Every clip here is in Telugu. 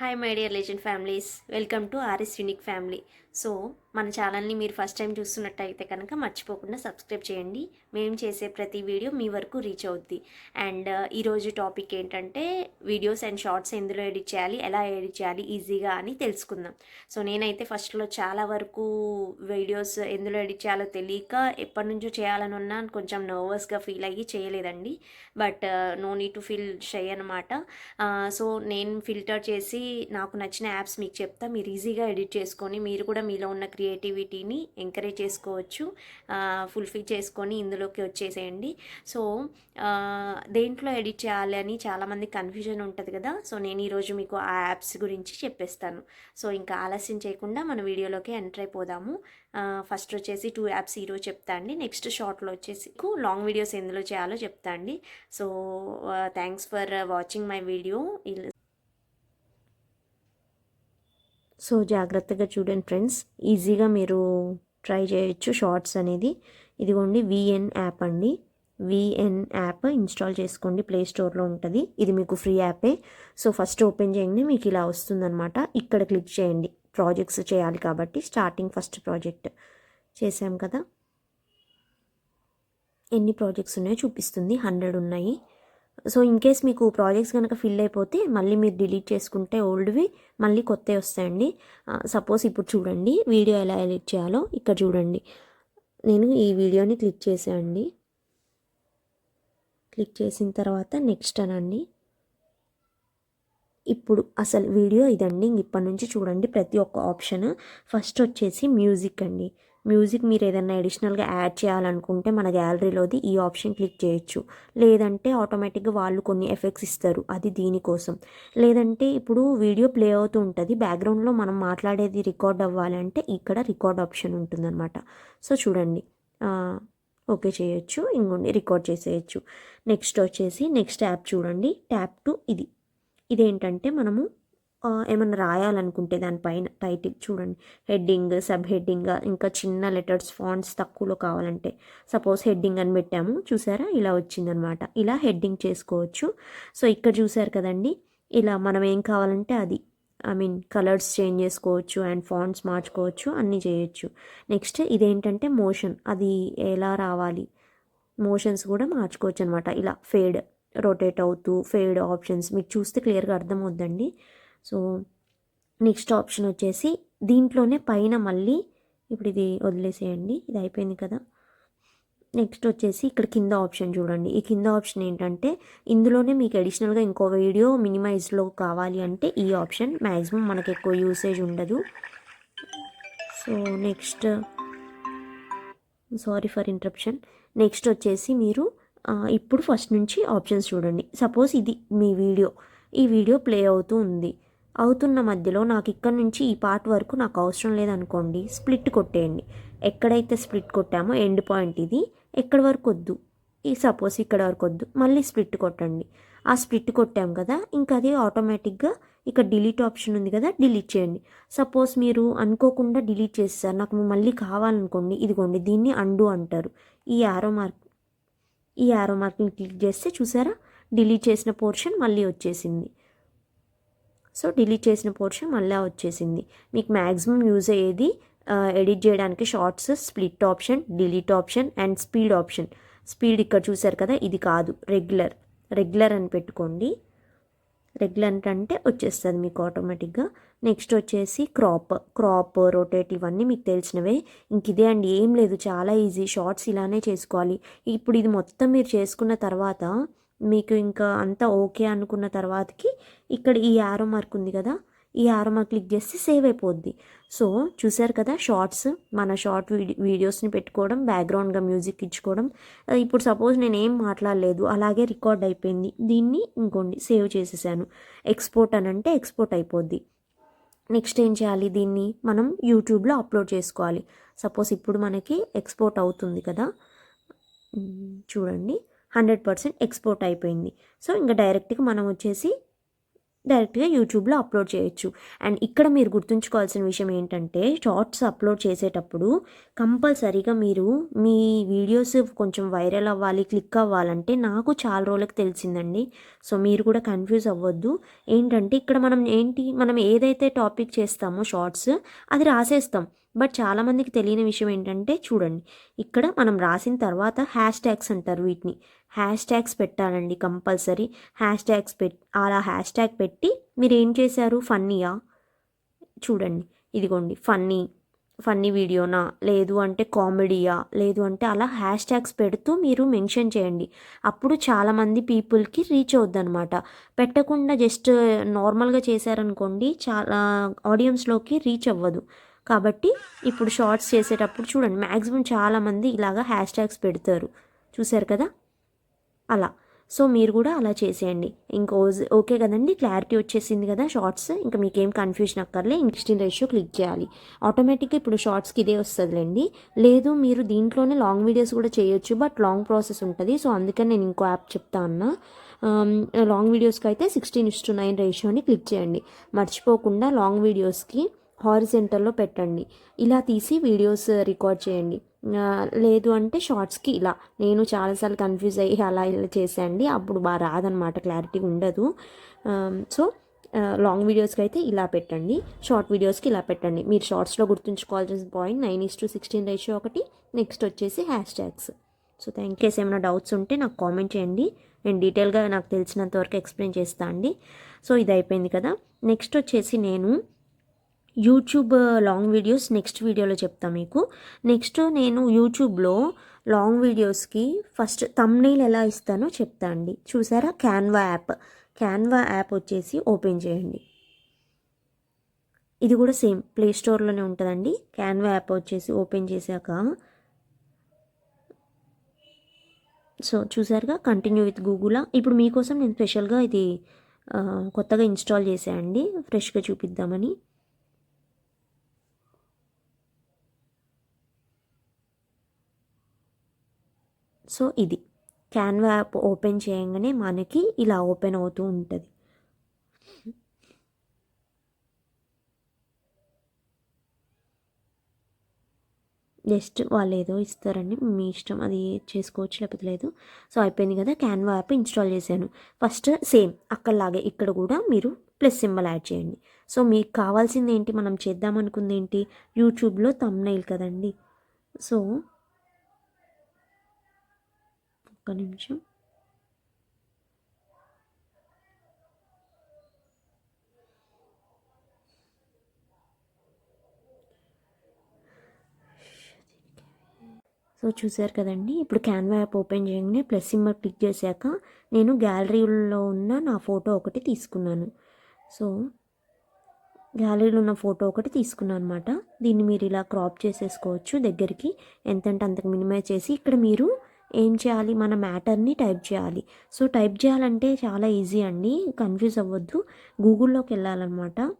hi my dear legend families welcome to RS unique family So మన ఛానల్ని మీరు ఫస్ట్ టైం చూస్తున్నట్టయితే కనుక మర్చిపోకుండా సబ్స్క్రైబ్ చేయండి. మేము చేసే ప్రతి వీడియో మీ వరకు రీచ్ అవుద్ది. అండ్ ఈరోజు టాపిక్ ఏంటంటే వీడియోస్ అండ్ షార్ట్స్ ఎందులో ఎడిట్ చేయాలి ఎలా ఎడిట్ చేయాలి ఈజీగా అని తెలుసుకుందాం. సో నేనైతే ఫస్ట్లో చాలా వరకు వీడియోస్ ఎందులో ఎడిట్ చేయాలో తెలియక ఎప్పటి నుంచో చేయాలని ఉన్నా కొంచెం నర్వస్గా ఫీల్ అయ్యి చేయలేదండి. But no need to feel shy అనమాట సో నేను ఫిల్టర్ చేసి నాకు నచ్చిన యాప్స్ మీకు చెప్తా. మీరు ఈజీగా ఎడిట్ చేసుకొని మీరు కూడా మీలో ఉన్న క్రియేటివిటీని ఎంకరేజ్ చేసుకోవచ్చు ఫుల్ఫిల్ చేసుకొని ఇందులోకి వచ్చేసేయండి. సో దేంట్లో ఎడిట్ చేయాలి అని చాలామంది కన్ఫ్యూజన్ ఉంటుంది కదా సో నేను ఈరోజు మీకు ఆ యాప్స్ గురించి చెప్పేస్తాను. సో ఇంకా ఆలస్యం చేయకుండా మన వీడియోలోకి ఎంటర్ అయిపోదాము. ఫస్ట్ వచ్చేసి టూ యాప్స్ ఈరోజు చెప్తా అండి. నెక్స్ట్ షార్ట్లో వచ్చేసి లాంగ్ వీడియోస్ ఎందులో చేయాలో చెప్తా అండి. So thanks for watching my video. So జాగ్రత్తగా చూడండి ఫ్రెండ్స్. ఈజీగా మీరు ట్రై చేయొచ్చు షార్ట్స్ అనేది. ఇదిగోండి విఎన్ యాప్ అండి. విఎన్ యాప్ ఇన్స్టాల్ చేసుకోండి ప్లే స్టోర్లో ఉంటుంది. ఇది మీకు ఫ్రీ యాపే. సో ఫస్ట్ ఓపెన్ చేయండి మీకు ఇలా వస్తుందన్నమాట. ఇక్కడ క్లిక్ చేయండి ప్రాజెక్ట్స్ చేయాలి కాబట్టి స్టార్టింగ్ ఫస్ట్ ప్రాజెక్ట్ చేసాం కదా. ఎన్ని ప్రాజెక్ట్స్ ఉన్నాయో చూపిస్తుంది. హండ్రెడ్ ఉన్నాయి. సో ఇన్ కేస్ మీకు ప్రాజెక్ట్స్ కనుక ఫిల్ అయిపోతే మళ్ళీ మీరు డిలీట్ చేసుకుంటే ఓల్డ్వి మళ్ళీ కొత్తవి వస్తాయండి. సపోజ్ ఇప్పుడు చూడండి వీడియో ఎలా ఎడిట్ చేయాలో ఇక్కడ చూడండి. నేను ఈ వీడియోని క్లిక్ చేసేయండి క్లిక్ చేసిన తర్వాత నెక్స్ట్ అనండి. ఇప్పుడు అసలు వీడియో ఇదండి ఇప్పటి నుంచి చూడండి ప్రతి ఒక్క ఆప్షన్ ఫస్ట్ వచ్చేసి మ్యూజిక్ అండి. మ్యూజిక్ మీరు ఏదైనా అడిషనల్గా యాడ్ చేయాలనుకుంటే మన గ్యాలరీలోది ఈ ఆప్షన్ క్లిక్ చేయొచ్చు. లేదంటే ఆటోమేటిక్గా వాళ్ళు కొన్ని ఎఫెక్ట్స్ ఇస్తారు అది దీనికోసం లేదంటే ఇప్పుడు వీడియో ప్లే అవుతూ ఉంటుంది బ్యాక్గ్రౌండ్లో మనం మాట్లాడేది రికార్డ్ అవ్వాలంటే ఇక్కడ రికార్డ్ ఆప్షన్ ఉంటుందన్నమాట. సో చూడండి. ఓకే చేయొచ్చు ఇంకోండి రికార్డ్ చేసేయచ్చు. నెక్స్ట్ వచ్చేసి నెక్స్ట్ యాప్ చూడండి. ట్యాప్ టు ఇది. ఇదేంటంటే మనము ఏమైనా రాయాలనుకుంటే దానిపైన టైటిల్ చూడండి. హెడ్డింగ్ సబ్ హెడ్డింగ్ ఇంకా చిన్న లెటర్స్ ఫాంట్స్ తక్కువలో కావాలంటే. సపోజ్ హెడ్డింగ్ అని పెట్టాము చూసారా? ఇలా వచ్చిందనమాట. ఇలా హెడ్డింగ్ చేసుకోవచ్చు. సో ఇక్కడ చూసారు కదండి ఇలా మనం ఏం కావాలంటే అది. ఐ మీన్ కలర్స్ చేంజ్ చేసుకోవచ్చు అండ్ ఫాంట్స్ మార్చుకోవచ్చు అన్నీ చేయొచ్చు. నెక్స్ట్ ఇదేంటంటే మోషన్. అది ఎలా రావాలి? మోషన్స్ కూడా మార్చుకోవచ్చు అనమాట ఇలా ఫేడ్ రొటేట్ అవుతూ ఫేడ్ ఆప్షన్స్. మీకు చూస్తే క్లియర్గా అర్థమవుద్దండి. సో నెక్స్ట్ ఆప్షన్ వచ్చేసి దీంట్లోనే పైన మళ్ళీ ఇప్పుడు ఇది వదిలేసేయండి ఇది అయిపోయింది కదా. నెక్స్ట్ వచ్చేసి ఇక్కడ కింద ఆప్షన్ చూడండి. ఈ కింద ఆప్షన్ ఏంటంటే ఇందులోనే మీకు అడిషనల్గా ఇంకో వీడియో మినిమైజ్లో కావాలి అంటే ఈ ఆప్షన్ మ్యాక్సిమం మనకు ఎక్కువ యూసేజ్ ఉండదు. So next sorry for interruption. Next వచ్చేసి మీరు ఇప్పుడు ఫస్ట్ నుంచి ఆప్షన్స్ చూడండి. సపోజ్ ఇది మీ వీడియో. ఈ వీడియో ప్లే అవుతూ ఉంది. అవుతున్న మధ్యలో నాకు ఇక్కడ నుంచి ఈ పార్ట్ వరకు నాకు అవసరం లేదనుకోండి స్ప్లిట్ కొట్టేయండి. ఎక్కడైతే స్ప్లిట్ కొట్టామో ఎండ్ పాయింట్ ఇది ఎక్కడి వరకు వద్దు? ఈ సపోజ్ ఇక్కడ వరకు వద్దు మళ్ళీ స్ప్లిట్ కొట్టండి. ఆ స్ప్లిట్ కొట్టాం కదా ఇంకా అది ఆటోమేటిక్గా ఇక్కడ డిలీట్ ఆప్షన్ ఉంది కదా డిలీట్ చేయండి. సపోజ్ మీరు అనుకోకుండా డిలీట్ చేస్తారు నాకు మళ్ళీ కావాలనుకోండి ఇదిగోండి దీన్ని అండు అంటారు. ఈ యారో మార్క్ ఈ యారో మార్క్ని క్లిక్ చేస్తే చూసారా? డిలీట్ చేసిన పోర్షన్ మళ్ళీ వచ్చేసింది. సో డిలీట్ చేసిన పోర్షన్ మళ్ళీ వచ్చేసింది. మీకు మ్యాక్సిమం యూజ్ అయ్యేది ఎడిట్ చేయడానికి shorts split option delete option and speed option. Speed ఇక్కడ చూసారు కదా ఇది కాదు రెగ్యులర్. రెగ్యులర్ అని పెట్టుకోండి. రెగ్యులర్ అంటే వచ్చేస్తుంది మీకు ఆటోమేటిక్గా. నెక్స్ట్ వచ్చేసి క్రాప్. క్రాప్ రొటేట్ ఇవన్నీ మీకు తెలిసినవే. ఇంక ఇదే అండి ఏం లేదు చాలా ఈజీ. షార్ట్స్ ఇలానే చేసుకోవాలి. ఇప్పుడు ఇది మొత్తం మీరు చేసుకున్న తర్వాత మీకు ఇంకా అంతా ఓకే అనుకున్న తర్వాతకి ఇక్కడ ఈ యారో మార్క్ ఉంది కదా ఈ యారో మార్క్ క్లిక్ చేస్తే సేవ్ అయిపోద్ది. సో చూసారు కదా షార్ట్స్ మన షార్ట్ వీడియోస్ని పెట్టుకోవడం బ్యాక్గ్రౌండ్గా మ్యూజిక్ ఇచ్చుకోవడం ఇప్పుడు సపోజ్ నేను ఏం మాట్లాడలేదు అలాగే రికార్డ్ అయిపోయింది. దీన్ని ఇంకోండి సేవ్ చేసేసాను. ఎక్స్పోర్ట్ అని అంటే ఎక్స్పోర్ట్ అయిపోద్ది. నెక్స్ట్ ఏం చేయాలి దీన్ని? మనం యూట్యూబ్లో అప్లోడ్ చేసుకోవాలి. సపోజ్ ఇప్పుడు మనకి ఎక్స్పోర్ట్ అవుతుంది కదా. చూడండి. హండ్రెడ్ పర్సెంట్ ఎక్స్పోర్ట్ అయిపోయింది. సో ఇంకా డైరెక్ట్గా మనం వచ్చేసి డైరెక్ట్గా యూట్యూబ్లో అప్లోడ్ చేయొచ్చు. అండ్ ఇక్కడ మీరు గుర్తుంచుకోవాల్సిన విషయం ఏంటంటే షార్ట్స్ అప్లోడ్ చేసేటప్పుడు కంపల్సరీగా మీరు మీ వీడియోస్ కొంచెం వైరల్ అవ్వాలి క్లిక్ అవ్వాలంటే నాకు చాలా రోజులకు తెలిసిందండి. సో మీరు కూడా కన్ఫ్యూజ్ అవ్వద్దు. ఏంటంటే ఇక్కడ మనం ఏంటి మనం ఏదైతే టాపిక్ చేస్తామో షార్ట్స్ అది రాసేస్తాం. బట్ చాలామందికి తెలియని విషయం ఏంటంటే చూడండి ఇక్కడ మనం రాసిన తర్వాత హ్యాష్ ట్యాగ్స్ అంటారు వీటిని. హ్యాష్ ట్యాగ్స్ పెట్టాలండి కంపల్సరీ. హ్యాష్ ట్యాగ్స్ పెట్ అలా హ్యాష్ ట్యాగ్ పెట్టి మీరు ఏం చేశారు? ఫన్నీయా? చూడండి ఇదిగోండి ఫన్నీ ఫన్నీ వీడియోనా? లేదు అంటే కామెడీయా? లేదు అంటే అలా హ్యాష్ ట్యాగ్స్ పెడుతూ మీరు మెన్షన్ చేయండి. అప్పుడు చాలామంది పీపుల్కి రీచ్ అవుద్దనమాట పెట్టకుండా జస్ట్ నార్మల్గా చేశారనుకోండి చాలా ఆడియన్స్లోకి రీచ్ అవ్వదు. కాబట్టి ఇప్పుడు షార్ట్స్ చేసేటప్పుడు చూడండి మ్యాక్సిమం చాలామంది ఇలాగా హ్యాష్ ట్యాగ్స్ పెడతారు. చూసారు కదా? అలా. సో మీరు కూడా అలా చేసేయండి. ఇంకో ఓకే కదండి క్లారిటీ వచ్చేసింది కదా షార్ట్స్. ఇంకా మీకేం కన్ఫ్యూజన్ అక్కర్లే ఇంక్స్టిన్ రేషియో క్లిక్ చేయాలి. ఆటోమేటిక్గా ఇప్పుడు షార్ట్స్కి ఇదే వస్తుందిలేండి. లేదు మీరు దీంట్లోనే లాంగ్ వీడియోస్ కూడా చేయొచ్చు బట్ లాంగ్ ప్రాసెస్ ఉంటుంది. సో అందుకని నేను ఇంకో యాప్ చెప్తా అన్నా. లాంగ్ వీడియోస్కి అయితే సిక్స్టీన్ ఇస్ టు నైన్ రేషియోని క్లిక్ చేయండి. మర్చిపోకుండా లాంగ్ వీడియోస్కి హారిజెంటల్లో పెట్టండి. ఇలా తీసి వీడియోస్ రికార్డ్ చేయండి. లేదు అంటే షార్ట్స్కి ఇలా. నేను చాలాసార్లు కన్ఫ్యూజ్ అయ్యి అలా ఇలా చేసేయండి అప్పుడు బాగా రాదనమాట క్లారిటీ ఉండదు. సో లాంగ్ వీడియోస్కి అయితే ఇలా పెట్టండి. షార్ట్ వీడియోస్కి ఇలా పెట్టండి. మీరు షార్ట్స్లో గుర్తుంచుకోవాల్సిన point nine is to sixteen ratio ఒకటి. నెక్స్ట్ వచ్చేసి hash tags so thank case ఏమైనా డౌట్స్ ఉంటే నాకు కామెంట్ చేయండి. నేను డీటెయిల్గా నాకు తెలిసినంత వరకు ఎక్స్ప్లెయిన్ చేస్తాను అండి. సో ఇది అయిపోయింది కదా. నెక్స్ట్ వచ్చేసి నేను యూట్యూబ్ లాంగ్ వీడియోస్ నెక్స్ట్ వీడియోలో చెప్తా మీకు. నెక్స్ట్ నేను యూట్యూబ్లో లాంగ్ వీడియోస్కి ఫస్ట్ తమ్నైల్ ఎలా ఇస్తానో చెప్తా అండి. చూసారా? క్యాన్వా యాప్ క్యాన్వా యాప్ వచ్చేసి ఓపెన్ చేయండి. ఇది కూడా సేమ్ ప్లే స్టోర్లోనే ఉంటుందండి. క్యాన్వా యాప్ వచ్చేసి ఓపెన్ చేశాక. సో చూసారుగా? కంటిన్యూ విత్ గూగులా ఇప్పుడు మీకోసం నేను స్పెషల్గా ఇది uh, కొత్తగా ఇన్స్టాల్ చేశానండి. ఫ్రెష్గా చూపిద్దామని. సో ఇది. క్యాన్వా యాప్ ఓపెన్ చేయగానే మనకి ఇలా ఓపెన్ అవుతూ ఉంటుంది. జస్ట్ వాళ్ళు ఏదో ఇస్తారండి మీ ఇష్టం అది చేసుకోవచ్చు లేకపోతే లేదు. సో అయిపోయింది కదా క్యాన్వా యాప్ ఇన్స్టాల్ చేశాను. ఫస్ట్ సేమ్ అక్కడలాగే ఇక్కడ కూడా మీరు ప్లస్ సింబల్ యాడ్ చేయండి. సో మీకు కావాల్సింది ఏంటి మనం చేద్దాం అనుకుంది ఏంటి యూట్యూబ్లో తమ్నైల్ కదండి. సో ఒక్క నిమిషం. సో చూసారు కదండి ఇప్పుడు క్యాన్వా యాప్ ఓపెన్ చేయగానే ప్లస్ సింబల్ క్లిక్ చేశాక నేను గ్యాలరీలో ఉన్న నా ఫోటో ఒకటి తీసుకున్నాను. సో గ్యాలరీలో ఉన్న ఫోటో ఒకటి తీసుకున్నాను అనమాట దీన్ని మీరు ఇలా క్రాప్ చేసేసుకోవచ్చు దగ్గరికి. ఎంతంటే అంతకు మినిమైజ్ చేసి ఇక్కడ మీరు ఏం చేయాలి? మన మ్యాటర్ని టైప్ చేయాలి. సో టైప్ చేయాలంటే చాలా ఈజీ అండి. కన్ఫ్యూజ్ అవ్వద్దు. గూగుల్లోకి వెళ్ళాలన్నమాట.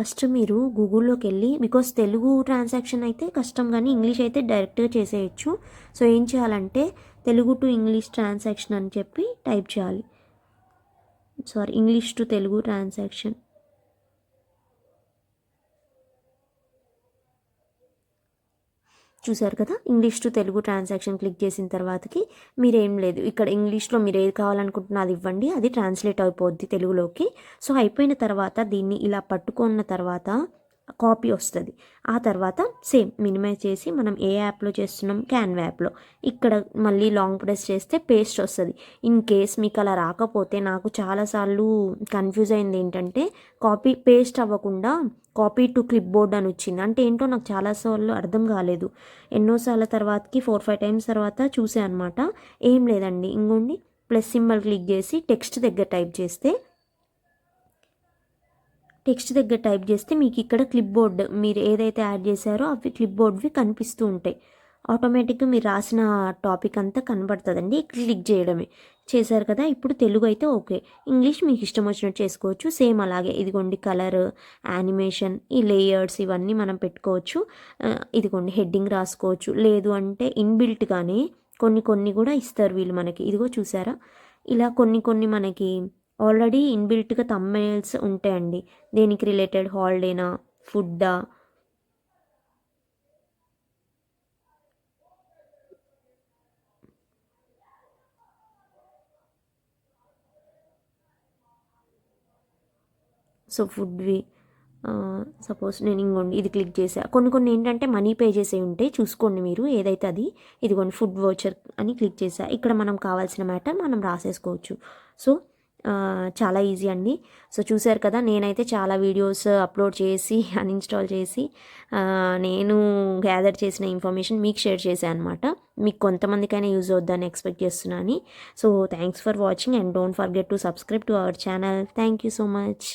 ఫస్ట్ మీరు గూగుల్లోకి వెళ్ళి బికాస్ తెలుగు ట్రాన్సాక్షన్ అయితే కష్టం కానీ ఇంగ్లీష్ అయితే డైరెక్ట్గా చేసేయచ్చు. సో ఏం చేయాలంటే తెలుగు టు ఇంగ్లీష్ ట్రాన్సాక్షన్ అని చెప్పి టైప్ చేయాలి. Sorry English to Telugu transaction. చూసారు కదా? English to Telugu transaction click చేసిన తర్వాతకి మీరేం లేదు. ఇక్కడ ఇంగ్లీష్లో మీరు ఏది కావాలనుకుంటున్నా అది ఇవ్వండి. అది ట్రాన్స్లేట్ అయిపోద్ది తెలుగులోకి. సో అయిపోయిన తర్వాత దీన్ని ఇలా పట్టుకున్న తర్వాత కాపీ వస్తుంది. ఆ తర్వాత సేమ్ మినిమైజ్ చేసి మనం ఏ యాప్లో చేస్తున్నాం? క్యాన్వా యాప్లో. ఇక్కడ మళ్ళీ లాంగ్ ప్రెస్ చేస్తే పేస్ట్ వస్తుంది. ఇన్ కేస్ మీకు అలా రాకపోతే నాకు చాలాసార్లు కన్ఫ్యూజ్ అయింది ఏంటంటే కాపీ పేస్ట్ అవ్వకుండా కాపీ టు క్లిప్ బోర్డ్ అని వచ్చింది. అంటే ఏంటో నాకు చాలాసార్లు అర్థం కాలేదు. ఎన్నోసార్ల తర్వాతకి ఫోర్ ఫైవ్ టైమ్స్ తర్వాత చూసే అనమాట ఏం లేదండి. ఇంకోండి ప్లస్ సింబల్ క్లిక్ చేసి టెక్స్ట్ దగ్గర టైప్ చేస్తే టెక్స్ట్ దగ్గర టైప్ చేస్తే మీకు ఇక్కడ క్లిప్ బోర్డ్ మీరు ఏదైతే యాడ్ చేశారో అవి క్లిప్ బోర్డ్వి కనిపిస్తూ ఉంటాయి. ఆటోమేటిక్గా మీరు రాసిన టాపిక్ అంతా కనబడుతుందండి. క్లిక్ చేయడమే. చేశారు కదా? ఇప్పుడు తెలుగు అయితే ఓకే ఇంగ్లీష్ మీకు ఇష్టం వచ్చినట్టు చేసుకోవచ్చు. సేమ్ అలాగే ఇదిగోండి కలర్ యానిమేషన్ ఈ లేయర్స్ ఇవన్నీ మనం పెట్టుకోవచ్చు. ఇదిగోండి హెడ్డింగ్ రాసుకోవచ్చు. లేదు అంటే ఇన్బిల్ట్గానే కొన్ని కొన్ని కూడా ఇస్తారు వీళ్ళు మనకి. ఇదిగో చూసారా? ఇలా కొన్ని కొన్ని మనకి ఆల్రెడీ ఇన్బిల్ట్గా తమ్మెయిల్స్ ఉంటాయండి. దేనికి రిలేటెడ్? హాలిడేనా? ఫుడ్డా? సో ఫుడ్వి సపోజ్ నేను ఇంకోండి ఇది క్లిక్ చేసా. కొన్ని కొన్ని ఏంటంటే మనీ పే చేసే ఉంటాయి చూసుకోండి మీరు ఏదైతే అది. ఇదిగోండి ఫుడ్ వోచర్ అని క్లిక్ చేసా. ఇక్కడ మనం కావాల్సిన మ్యాటర్ మనం రాసేసుకోవచ్చు. సో చాలా ఈజీ అండి. సో చూశారు కదా నేనైతే చాలా వీడియోస్ అప్లోడ్ చేసి అన్ఇన్స్టాల్ చేసి నేను గ్యాదర్ చేసిన ఇన్ఫర్మేషన్ మీకు షేర్ చేశాను అనమాట మీకు కొంతమందికైనా యూజ్ అవుద్దని ఎక్స్పెక్ట్ చేస్తున్నాను so thanks for watching and don't forget to subscribe to our channel. Thank you so much.